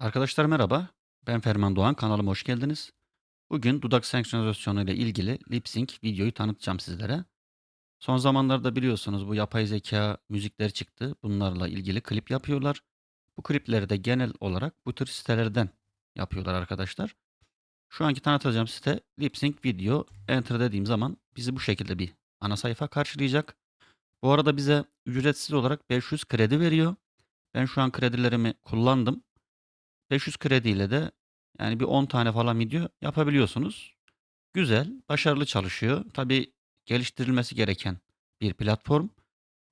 Arkadaşlar merhaba. Ben Ferman Doğan. Kanalıma hoş geldiniz. Bugün dudak senkronizasyonu ile ilgili lip sync videoyu tanıtacağım sizlere. Son zamanlarda biliyorsunuz bu yapay zeka müzikler çıktı. Bunlarla ilgili klip yapıyorlar. Bu klipleri de genel olarak bu tür sitelerden yapıyorlar arkadaşlar. Şu anki tanıtacağım site lip sync video. Enter dediğim zaman bizi bu şekilde bir ana sayfa karşılayacak. Bu arada bize ücretsiz olarak 500 kredi veriyor. Ben şu an kredilerimi kullandım. 500 krediyle de yani bir 10 tane falan video yapabiliyorsunuz. Güzel, başarılı çalışıyor. Tabii geliştirilmesi gereken bir platform.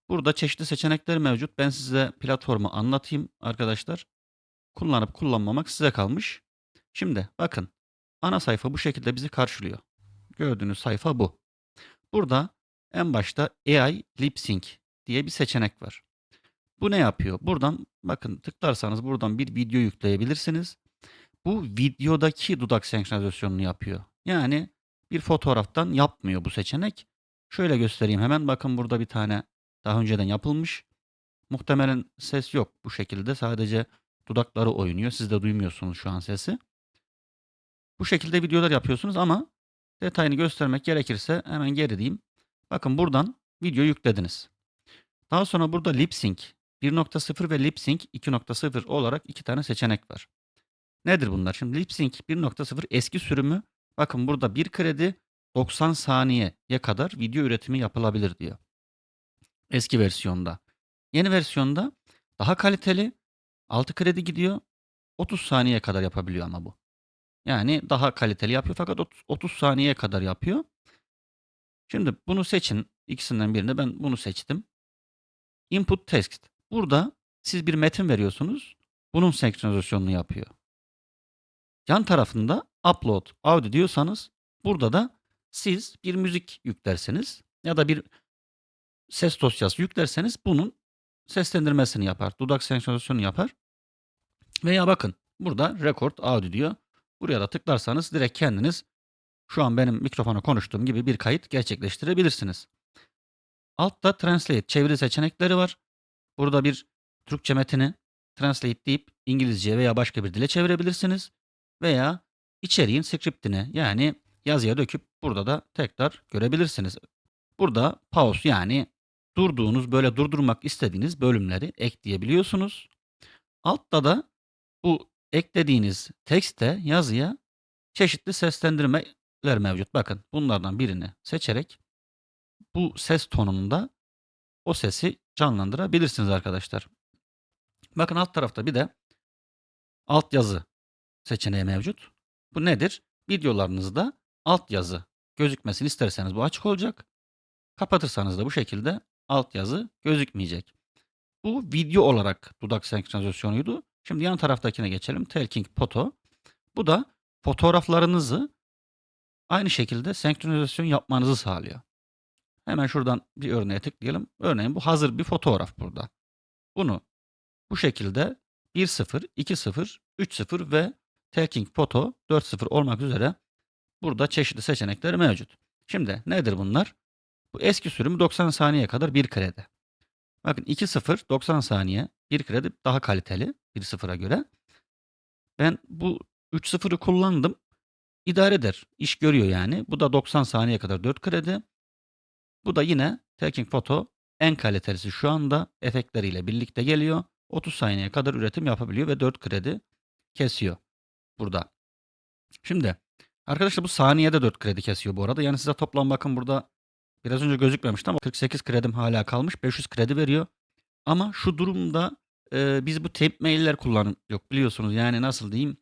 Burada çeşitli seçenekler mevcut. Ben size platformu anlatayım arkadaşlar. Kullanıp kullanmamak size kalmış. Şimdi bakın ana sayfa bu şekilde bizi karşılıyor. Gördüğünüz sayfa bu. Burada en başta AI Lip Sync diye bir seçenek var. Bu ne yapıyor? Buradan bakın tıklarsanız buradan bir video yükleyebilirsiniz. Bu videodaki dudak senkronizasyonunu yapıyor. Yani bir fotoğraftan yapmıyor bu seçenek. Şöyle göstereyim hemen. Bakın burada bir tane daha önceden yapılmış. Muhtemelen ses yok bu şekilde. Sadece dudakları oynuyor. Siz de duymuyorsunuz şu an sesi. Bu şekilde videolar yapıyorsunuz ama detayını göstermek gerekirse hemen geri diyeyim. Bakın buradan video yüklediniz. Daha sonra burada lip sync 1.0 ve lip sync 2.0 olarak iki tane seçenek var. Nedir bunlar? Şimdi lip sync 1.0 eski sürümü. Bakın burada bir kredi 90 saniyeye kadar video üretimi yapılabilir diyor. Eski versiyonda. Yeni versiyonda daha kaliteli 6 kredi gidiyor. 30 saniye kadar yapabiliyor ama bu. Yani daha kaliteli yapıyor fakat 30, 30 saniyeye kadar yapıyor. Şimdi bunu seçin. İkisinden birini ben bunu seçtim. Input text. Burada siz bir metin veriyorsunuz. Bunun senkronizasyonunu yapıyor. Yan tarafında upload audio diyorsanız burada da siz bir müzik yüklerseniz ya da bir ses dosyası yüklerseniz bunun seslendirmesini yapar. Dudak senkronizasyonu yapar. Veya bakın burada record audio diyor. Buraya da tıklarsanız direkt kendiniz şu an benim mikrofona konuştuğum gibi bir kayıt gerçekleştirebilirsiniz. Altta translate çeviri seçenekleri var. Burada bir Türkçe metini translate deyip İngilizce veya başka bir dile çevirebilirsiniz. Veya içeriğin scriptini yani yazıya döküp burada da tekrar görebilirsiniz. Burada pause yani durduğunuz böyle durdurmak istediğiniz bölümleri ekleyebiliyorsunuz. Altta da bu eklediğiniz tekste yazıya çeşitli seslendirmeler mevcut. Bakın bunlardan birini seçerek bu ses tonunda o sesi canlandırabilirsiniz arkadaşlar. Bakın alt tarafta bir de altyazı seçeneği mevcut. Bu nedir? Videolarınızda altyazı gözükmesini isterseniz bu açık olacak. Kapatırsanız da bu şekilde altyazı gözükmeyecek. Bu video olarak dudak senkronizasyonuydu. Şimdi yan taraftakine geçelim. Telking Photo. Bu da fotoğraflarınızı aynı şekilde senkronizasyon yapmanızı sağlıyor. Hemen şuradan bir örneğe tıklayalım. Örneğin bu hazır bir fotoğraf burada. Bunu bu şekilde 1.0, 2.0, 3.0 ve Taking Photo 4.0 olmak üzere burada çeşitli seçenekler mevcut. Şimdi nedir bunlar? Bu eski sürüm 90 saniye kadar bir kredi. Bakın 2.0 90 saniye bir kredi daha kaliteli 1.0'a göre. Ben bu 3.0'ı kullandım. İdare eder. İş görüyor yani. Bu da 90 saniye kadar 4 kredi. Bu da yine Taking Photo en kalitelisi şu anda efektleriyle birlikte geliyor. 30 saniyeye kadar üretim yapabiliyor ve 4 kredi kesiyor burada. Şimdi arkadaşlar bu saniyede 4 kredi kesiyor bu arada. Yani size toplam bakın burada biraz önce gözükmemişti ama 48 kredim hala kalmış. 500 kredi veriyor. Ama şu durumda e, biz bu temp mailler kullanıyorduk biliyorsunuz. Yani nasıl diyeyim?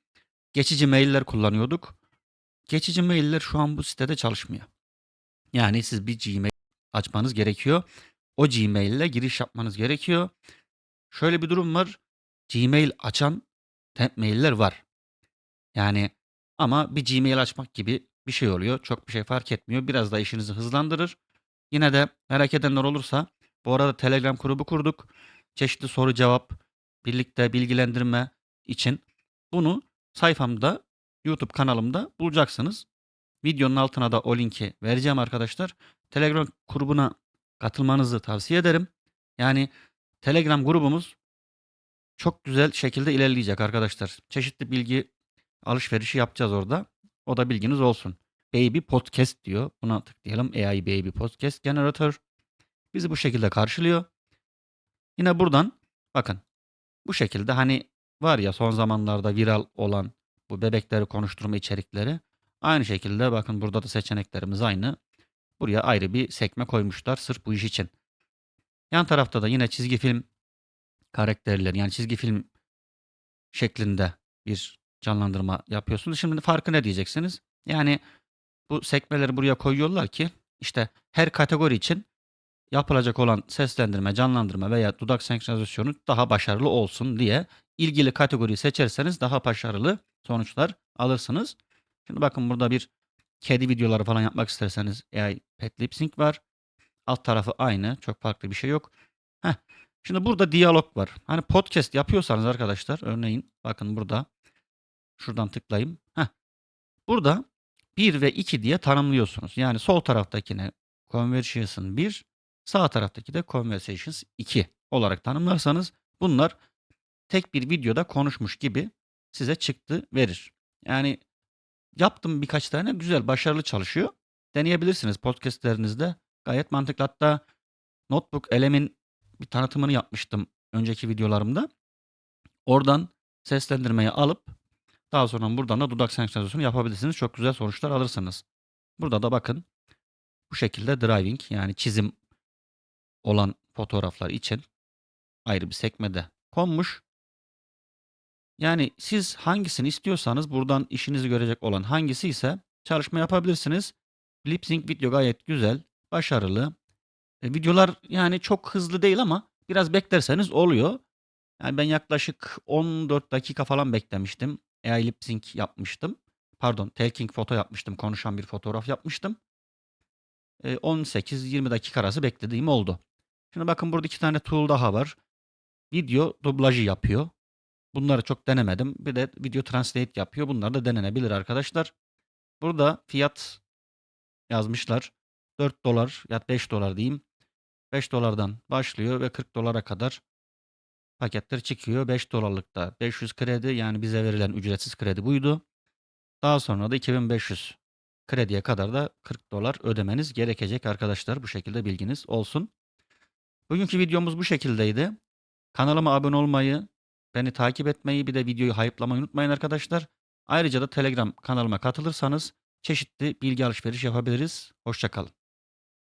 Geçici mailler kullanıyorduk. Geçici mailler şu an bu sitede çalışmıyor. Yani siz bir Gmail açmanız gerekiyor. O Gmail ile giriş yapmanız gerekiyor. Şöyle bir durum var. Gmail açan temp mailler var. Yani ama bir Gmail açmak gibi bir şey oluyor. Çok bir şey fark etmiyor. Biraz da işinizi hızlandırır. Yine de merak edenler olursa bu arada Telegram grubu kurduk. Çeşitli soru cevap, birlikte bilgilendirme için bunu sayfamda, YouTube kanalımda bulacaksınız. Videonun altına da o linki vereceğim arkadaşlar. Telegram grubuna katılmanızı tavsiye ederim. Yani Telegram grubumuz çok güzel şekilde ilerleyecek arkadaşlar. Çeşitli bilgi alışverişi yapacağız orada. O da bilginiz olsun. Baby Podcast diyor. Buna tıklayalım. AI Baby Podcast Generator. Bizi bu şekilde karşılıyor. Yine buradan bakın bu şekilde hani var ya son zamanlarda viral olan bu bebekleri konuşturma içerikleri. Aynı şekilde bakın burada da seçeneklerimiz aynı. Buraya ayrı bir sekme koymuşlar sırf bu iş için. Yan tarafta da yine çizgi film karakterleri yani çizgi film şeklinde bir canlandırma yapıyorsunuz. Şimdi farkı ne diyeceksiniz? Yani bu sekmeleri buraya koyuyorlar ki işte her kategori için yapılacak olan seslendirme, canlandırma veya dudak senkronizasyonu daha başarılı olsun diye ilgili kategoriyi seçerseniz daha başarılı sonuçlar alırsınız. Şimdi bakın burada bir kedi videoları falan yapmak isterseniz AI Pet Lip Sync var. Alt tarafı aynı. Çok farklı bir şey yok. Heh. Şimdi burada diyalog var. Hani podcast yapıyorsanız arkadaşlar örneğin bakın burada şuradan tıklayayım. Heh. Burada 1 ve 2 diye tanımlıyorsunuz. Yani sol taraftakine Conversations 1, sağ taraftaki de Conversations 2 olarak tanımlarsanız bunlar tek bir videoda konuşmuş gibi size çıktı verir. Yani yaptım birkaç tane güzel başarılı çalışıyor. Deneyebilirsiniz podcastlerinizde. Gayet mantıklı. Hatta Notebook Elem'in bir tanıtımını yapmıştım önceki videolarımda. Oradan seslendirmeyi alıp daha sonra buradan da dudak senkronizasyonu yapabilirsiniz. Çok güzel sonuçlar alırsınız. Burada da bakın bu şekilde driving yani çizim olan fotoğraflar için ayrı bir sekmede konmuş. Yani siz hangisini istiyorsanız buradan işinizi görecek olan hangisi ise çalışma yapabilirsiniz. Lip sync video gayet güzel, başarılı. E, videolar yani çok hızlı değil ama biraz beklerseniz oluyor. Yani ben yaklaşık 14 dakika falan beklemiştim. AI lip sync yapmıştım. Pardon, talking foto yapmıştım. Konuşan bir fotoğraf yapmıştım. E, 18-20 dakika arası beklediğim oldu. Şimdi bakın burada iki tane tool daha var. Video dublajı yapıyor. Bunları çok denemedim. Bir de video translate yapıyor. Bunlar da denenebilir arkadaşlar. Burada fiyat yazmışlar. 4 dolar ya 5 dolar diyeyim. 5 dolardan başlıyor ve 40 dolara kadar paketler çıkıyor. 5 dolarlıkta 500 kredi yani bize verilen ücretsiz kredi buydu. Daha sonra da 2500 krediye kadar da 40 dolar ödemeniz gerekecek arkadaşlar. Bu şekilde bilginiz olsun. Bugünkü videomuz bu şekildeydi. Kanalıma abone olmayı, beni takip etmeyi bir de videoyu hype'lamayı unutmayın arkadaşlar. Ayrıca da Telegram kanalıma katılırsanız çeşitli bilgi alışveriş yapabiliriz. Hoşçakalın.